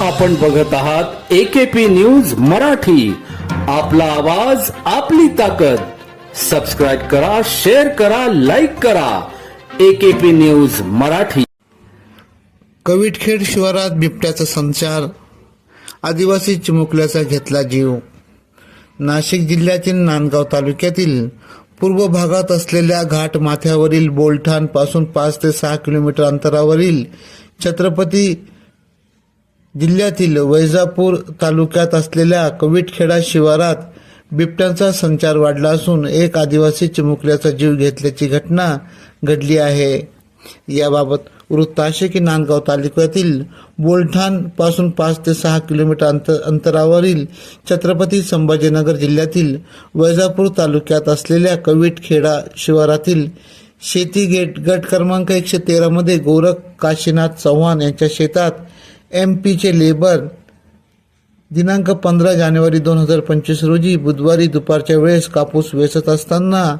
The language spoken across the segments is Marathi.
आपण बघत आहात एकेपी न्यूज मराठी. आपला आवाज आपली ताकद. सबस्क्राईब करा शेअर करा लाईक करा. AKP news Marathi. कविटखेड शिवारात बिबट्याचा संचार. आदिवासी चिमुकल्याचा घेतला जीव. नाशिक जिल्ह्यातील नांदगाव तालुक्यातील पूर्व भागात असलेल्या घाट माथ्यावरील बोलठाणपासून पाच ते सहा किलोमीटर अंतरावरील छत्रपती जिल्ह्यातील वैजापूर तालुक्यात असलेल्या कविटखेडा शिवारात बिबट्यांचा संचार वाढला असून एक आदिवासी चिमुकल्याचा जीव घेतल्याची घटना घडली आहे. याबाबत वृत्त असे की नांदगाव तालुक्यातील बोलठाणपासून पाच ते सहा किलोमीटर अंतर अंतरावरील छत्रपती संभाजीनगर जिल्ह्यातील वैजापूर तालुक्यात असलेल्या कविटखेडा शिवारातील शेती गेट गट क्रमांक एकशे तेरामध्ये गोरख काशीनाथ चव्हाण यांच्या शेतात एम पीचे लेबर दिनांक पंधरा जानेवारी दोन हजार पंचवीस रोजी बुधवारी दुपारच्या वेळेस कापूस वेचत असताना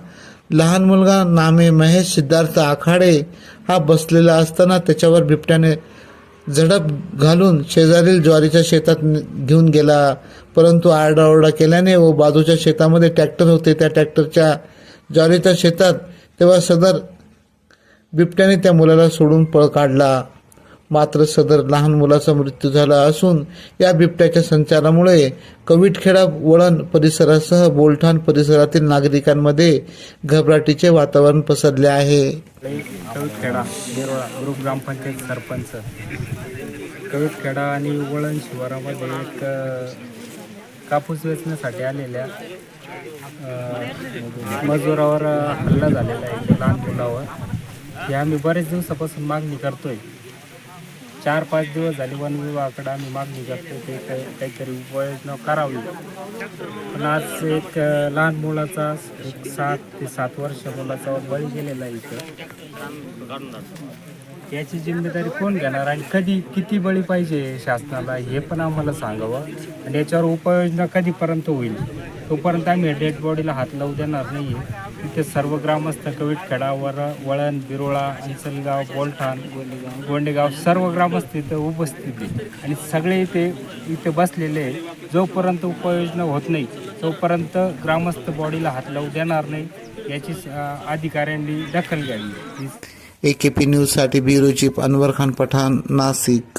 लहान मुलगा नामे महेश सिद्धार्थ आखाडे हा बसलेला असताना त्याच्यावर बिबट्याने झडप घालून शेजारील ज्वारीच्या शेतात घेऊन गेला. परंतु आरडाओरडा केल्याने व बाजूच्या शेतामध्ये ट्रॅक्टर होते. त्या ट्रॅक्टरच्या ज्वारीच्या शेतात तेव्हा सदर बिबट्याने त्या मुलाला सोडून पळ काढला. मात्र सदर लहान मुलाचा मृत्यू झाला असून या बिबट्याच्या संचारामुळे कविटखेडा वळण परिसरासह बोलठाण परिसरातील नागरिकांमध्ये घबराटीचे वातावरण पसरले आहे. कवितखेडा ग्रुप ग्रामपंचायत सरपंच. कवीटखेडा आणि वळण शिवारामध्ये एक कापूस वेचण्यासाठी आलेल्या मजुरावर हल्ला झालेला आहे लहान मुलावर. हे आम्ही बरेच दिवसापासून मागणी करतोय. चार पाच दिवस झाले वन विभागाकडे आम्ही मागणी करतो ते काही काहीतरी उपाययोजना करावी. पण आज एक लहान मुलाचा एक सात ते सात वर्ष मुलाचा बळी गेलेला आहे इथं. याची जिम्मेदारी कोण घेणार आणि कधी किती बळी पाहिजे शासनाला हे पण आम्हाला सांगावं. आणि याच्यावर उपाययोजना कधीपर्यंत होईल? तोपर्यंत आम्ही डेड बॉडीला हात लावू देणार नाही आहे इथे सर्व ग्रामस्थ कविटखेडा वर वळण बिरोळा निसलगाव बोलठाण गोंडेगाव सर्व ग्रामस्थ इथं उपस्थित आहे. आणि सगळे इथे इथे बसलेले आहे. जोपर्यंत उपाययोजना होत नाही तोपर्यंत ग्रामस्थ बॉडीला हात लावू देणार नाही. याची अधिकाऱ्यांनी दखल घ्यावी. ए के पी न्यूजसाठी ब्युरो चीफ अनवर खान पठाण नाशिक.